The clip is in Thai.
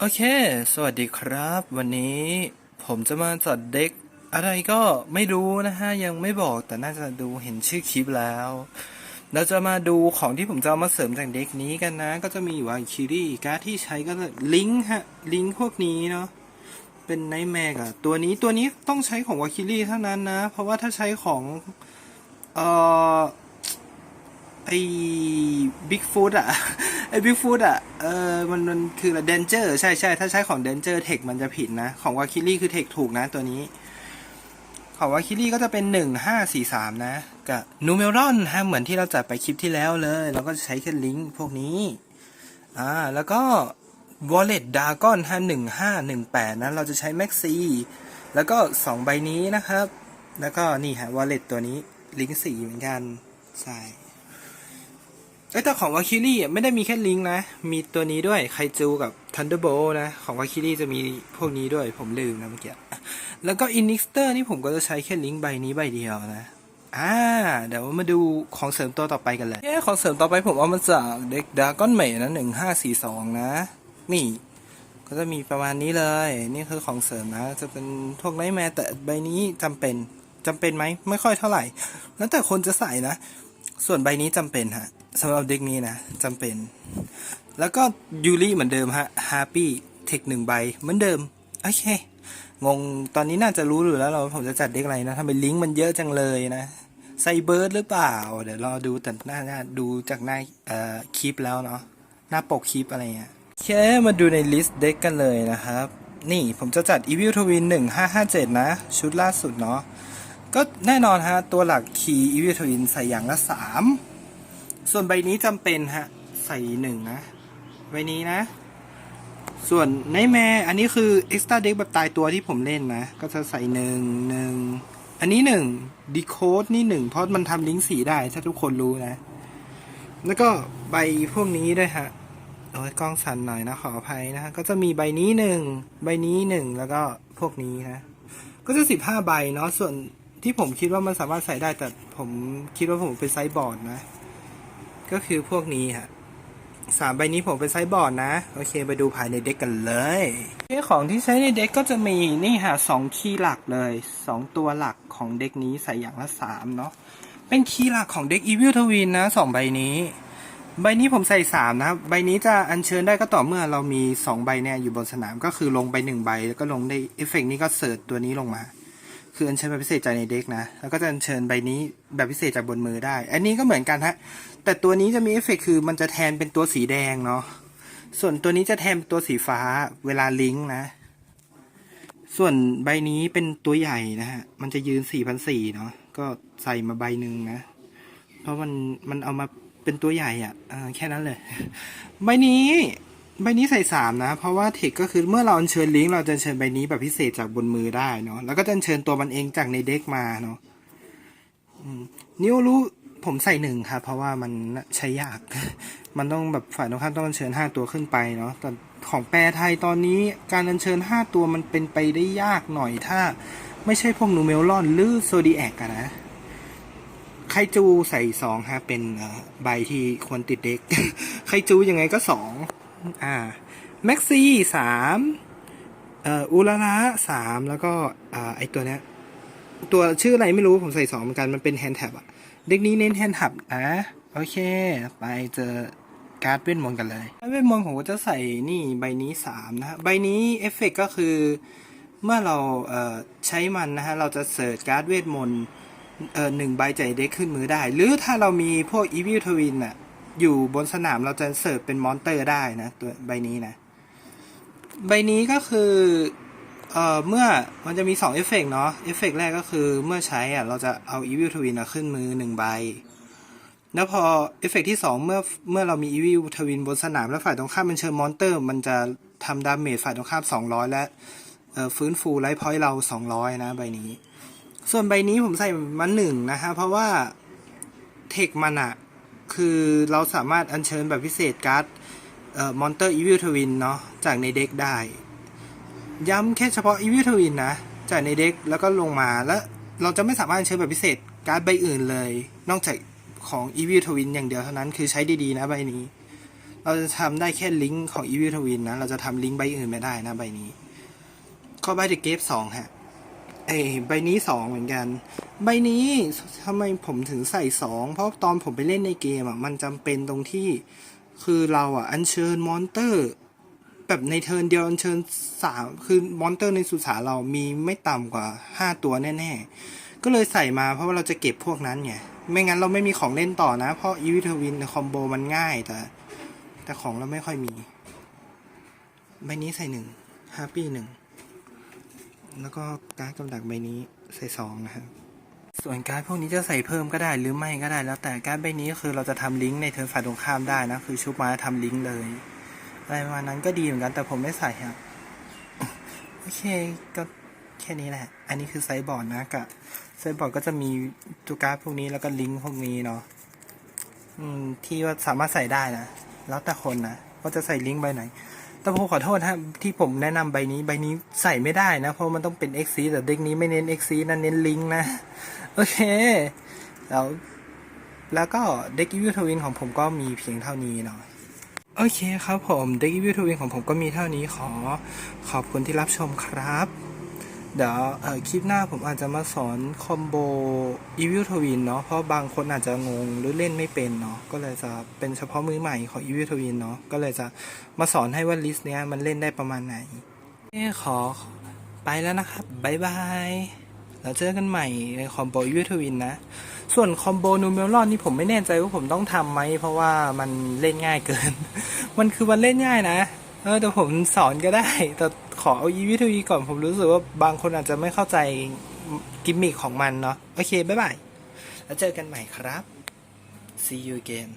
โอเค สวัสดีครับ วันนี้ผมจะมาจัดเด็กอะไรก็ไม่รู้นะฮะ ยังไม่บอกแต่น่าจะดูเห็นชื่อคลิปแล้ว เราจะมาดูของที่ผมจะามาเสริมจากเด็กนี้กันนะ ก็จะมีว่าคิรี่การดที่ใช้ก็จะลิงก์ฮะ ลิงก์พวกนี้เนาะ เป็นไนแมกอะตัวนี้ตัวนี้ต้องใช้ของวาคิรี่เท่านั้นนะ เพราะว่าถ้าใช้ของ เอ่อ ไอ้บิ๊กฟูดอะ บิ๊กฟูดอะเออมันมันคือเดนเจอร์ใช่ใช่ถ้าใช้ของเดนเจอร์เทคมันจะผิดนะ ของวาคิลี่คือเทคถูกนะตัวนี้ ของวาคิลี่ก็จะเป็นหนึ่งห้าสี่สามนะ กับนูเมรอนฮะเหมือนที่เราจัดไปคลิปที่แล้วเลย เราก็จะใช้แค่ลิงก์พวกนี้อ่าแล้วก็ Wallet Dragon ฮะหนึ่งห้าหนึ่งแปดนะ เราจะใช้ Maxi แล้วก็สองใบนี้นะครับ แล้วก็นี่ฮะ Wallet ตัวนี้ลิงก์สี่เหมือนกันใช่ เอ้ยแต่ของวาคิลี่ไม่ได้มีแค่ลิงนะ มีตัวนี้ด้วยไคจูกับ Thunderbolt นะ ของวาคิลี่จะมีพวกนี้ด้วยผมลืมนะเมื่อกี้ แล้วก็อินนิสเตอร์นี่ผมก็จะใช้แค่ลิงใบนี้ใบเดียวนะอ่าเดี๋ยวมาดูของเสริมตัวต่อไปกันเลยเอ้ของเสริมต่อไปผมเอามาจากเด็กดากอนเมย์นะหนึ่งห้าสี่สองนะ นี่ ก็จะมีประมาณนี้เลย นี่คือของเสริมนะ จะเป็นพวกไนท์แมร์แต่ใบนี้จำเป็นจำเป็นไหมไม่ค่อยเท่าไหร่ แล้วแต่คนจะใส่นะ ส่วนใบนี้จำเป็นฮะ สำหรับเด็กนี้นะจำเป็น แล้วก็ยูริเหมือนเดิมฮะฮาร์ปี้เทคหนึ่งใบเหมือนเดิม โอเค งงตอนนี้น่าจะรู้อยู่แล้วเราผมจะจัดเด็กอะไรนะทำไมลิงก์มันเยอะจังเลยนะไซเบิร์ดหรือเปล่า เดี๋ยวรอดูแต่หน้าหน้าดูจากหน้าเอ่อคลิปแล้วเนาะหน้าปกคลิปอะไรเงี้ยโอเคมาดูในลิสต์เด็กกันเลยนะครับ นี่ผมจะจัด Evil Twin 1557 นะ ชุดล่าสุดเนาะก็แน่นอนฮะ ตัวหลักคีย์อีวิทวินใส่อย่างละสาม ส่วนใบนี้จำเป็นฮะ ใส่หนึ่งนะใบนี้นะ ส่วนไนแมร์อันนี้คือเอ็กซ์ต a ้าเด็กแบบตายตัวที่ผมเล่นนะ ก็จะใส่หนึ่งหนึ่งอันนี้หนึ่งดีโคดนี่หนึ่งเพราะมันทำลิงก์สีได้ถ้าทุกคนรู้นะ แล้วก็ใบพวกนี้ด้วยฮะโอ้ยกล้องสั่นหน่อยนะขออภัยนะฮะก็จะมีใบนี้หนึ่งใบนี้หนึ่งแล้วก็พวกนี้นะ ก็จะสิบห้าใบเนาะส่วนที่ผมคิดว่ามันสามารถใส่ได้แต่ผมคิดว่าผมเป็นไซส์บอร์ดนะ ก็คือพวกนี้ฮะสามใบนี้ผมเป็นไซส์บอร์ดนะ โอเคไปดูภายในเด็กกันเลยเรื่องของที่ใช้ในเด็กก็จะมีนี่ฮะสองคีย์หลักเลยสองตัวหลักของเด็กนี้ใส่อย่างละสามเนาะเป็นคีย์หลักของเด็ก Evil Twin นนะสองใบนี้ ใบนี้ผมใส่สามนะใบนี้จะอัญเชิญได้ก็ต่อเมื่อเรามีสองใบเนี่ยอยู่บนสนามก็คือลงไปหนึ่งใบแล้วก็ลงได้เอฟเฟกต์นี้ก็เสิร์ชตัวนี้ลงมา คืออัญเชิญแบบพิเศษจากในเด็กนะ แล้วก็จะอัญเชิญใบนี้แบบพิเศษจากบนมือได้ อันนี้ก็เหมือนกันฮะ แต่ตัวนี้จะมีเอฟเฟกต์คือมันจะแทนเป็นตัวสีแดงเนาะ ส่วนตัวนี้จะแทนเป็นตัวสีฟ้าเวลาลิงก์นะ ส่วนใบนี้เป็นตัวใหญ่นะฮะ มันจะยืนสี่พันสี่เนาะ ก็ใส่มาใบหนึ่งนะ เพราะมันมันเอามาเป็นตัวใหญ่อะ่ะแค่นั้นเลย ใบนี้ ใบนี้ใส่สามนะ เพราะว่าเทคก็คือเมื่อเราอัญเชิญลิงก์เราจะเชิญใบนี้แบบพิเศษจากบนมือได้เนาะแล้วก็จะเชิญตัวมันเองจากในเด็กมาเนาะนิวรู้ผมใส่หนึ่งครับเพราะว่ามันใช้ยาก มันต้องแบบฝ่ายตรงข้ามต้องอัญเชิญห้าตัวขึ้นไปเนาะแต่ของแปรไทยตอนนี้การอัญเชิญห้าตัวมันเป็นไปได้ยากหน่อยถ้า ไม่ใช่พวกนูเมลลอนหรือโซดีแอกนนะไคจูใส่สองฮะเป็นใบที่ควรติดเด็กไคจูยังไงก็สอง อ่าแม็กซี่สามเอ่ออุลาระสามแล้วก็อ่าไอตัวเนี้ยตัวชื่ออะไรไม่รู้ผมใส่สองเหมือนกันมันเป็นแฮนด์แท็บอะเด็กนี้เน้นแฮนด์แท็บนะ โอเค ไปเจอการ์ดเวทมนต์กันเลยการ์ดเวทมนต์ผมก็จะใส่นี่ใบนี้สามนะฮะใบนี้เอฟเฟกก็คือเมื่อเราเอ่อใช้มันนะฮะเราจะเสิร์ชการ์ดเวทมนต์เออหนึ่งใบใจเด็กขึ้นมือได้ หรือถ้าเรามีพวกอีวิลทวินอะ อยู่บนสนามเราจะเสิร์ฟเป็นมอนเตอร์ได้นะตัวใบนี้นะ ใบนี้ก็คือเอ่อเมื่อมันจะมีสองเอฟเฟกเนาะเอฟเฟกแรกก็คือเมื่อใช้อะเราจะเอาอีวิลทวินขึ้นมือหนึ่งใบ แล้วพอเอฟเฟกที่สองเมื่อเมื่อเรามีอีวิลทวินบนสนามแล้วฝ่ายตรงข้ามเป็นเชิญมอนเตอร์ มันจะทำดาเมจฝ่ายตรงข้ามสองร้อยและฟื้นฟูไลฟ์พอยต์เราสองร้อยนะใบนี้ ส่วนใบนี้ผมใส่มาหนึ่งนะฮะเพราะว่าเทคมันอะ คือเราสามารถอัญเชิญแบบพิเศษการ์ดเอ่อมอนเตอร์อีวิลทวินเนาะจากในเด็กได้ ย้ำแค่เฉพาะอีวิลทวินนะ จากในเด็กแล้วก็ลงมาแล้วเราจะไม่สามารถอัญเชิญแบบพิเศษการ์ดใบอื่นเลย นอกจากของอีวิลทวินอย่างเดียวเท่านั้นคือใช้ดีๆนะใบนี้ เราจะทำได้แค่ลิงก์ของ Evil Twin นนะ เราจะทำลิงก์ใบอื่นไม่ได้นะใบนี้ ข้อใบเดเกฟสองฮะ เอ้ใบนี้สองเหมือนกัน ใบนี้ทำไมผมถึงใส่สองเพราะตอนผมไปเล่นในเกมอะมันจำเป็นตรงที่คือเราอะอัญเชิญมอนเตอร์ แบบในเทิร์นเดียวอัญเชิญสามคือมอนเตอร์ในสุสานเรามีไม่ต่ำกว่าห้าตัวแน่ๆ ก็เลยใส่มาเพราะว่าเราจะเก็บพวกนั้นไงไม่งั้นเราไม่มีของเล่นต่อนะ เพราะอีวิทวินคอมโบมันง่าย แต่ แต่ของเราไม่ค่อยมีใบนี้ใส่หนึ่งฮาปี้หนึ่ง แล้วก็การ์ดกำดักใบนี้ใส่สองนะครับ ส่วนการ์ดพวกนี้จะใส่เพิ่มก็ได้หรือไม่ก็ได้ แล้วแต่การ์ดใบนี้คือเราจะทำลิงก์ในเทิร์นฝ่ายตรงข้ามได้นะ คือชุบมาทำลิงก์เลย อะไรประมาณนั้นก็ดีเหมือนกันแต่ผมไม่ใส่ครับ โอเคก็แค่นี้แหละ อันนี้คือไซบอร์ดนะกับไซบอร์ดก็จะมีตัวการ์ดพวกนี้แล้วก็ลิงก์พวกนี้เนาะที่ว่าสามารถใส่ได้นะ แล้วแต่คนนะว่าจะใส่ลิงก์ใบไหน แต่ผมขอโทษฮะที่ผมแนะนำใบนี้ใบนี้ใส่ไม่ได้นะ เพราะมันต้องเป็น x แต่เด็กนี้ไม่เน้น x นะเน้นลิงก์นะ โอเค แล้วแล้วก็เด็กวิวทวินของผมก็มีเพียงเท่านี้เนาะโอเคครับผมเด็กวิวทวินของผมก็มีเท่านี้ขอขอบคุณที่รับชมครับ เดี๋ยวคลิปหน้าผมอาจจะมาสอนคอมโบอีวิ t ทวินเนาะเพราะบางคนอาจจะงงหรือเล่นไม่เป็นเนาะก็เลยจะเป็นเฉพาะมือใหม่ของอีวิ t ทวินเนาะก็เลยจะมาสอนให้ว่าลิสต์เนี้ยมันเล่นได้ประมาณไหนเอ้ขอไปแล้วนะครับบายบายแล้วเจอกันใหม่ในคอมโบอีวิ t ทวินนะ ส่วนคอมโบนูเมลอนนี่ผมไม่แน่ใจว่าผมต้องทำไหมเพราะว่ามันเล่นง่ายเกิน มันคือมันเล่นง่ายนะเออแต่ผมสอนก็ได้แต่ อเอาอีวิทีก่อนผมรู้สึกว่าบางคนอาจจะไม่เข้าใจกิมมิคของมันเนาะโอเค บ๊ายบาย แล้วเจอกันใหม่ครับ see you again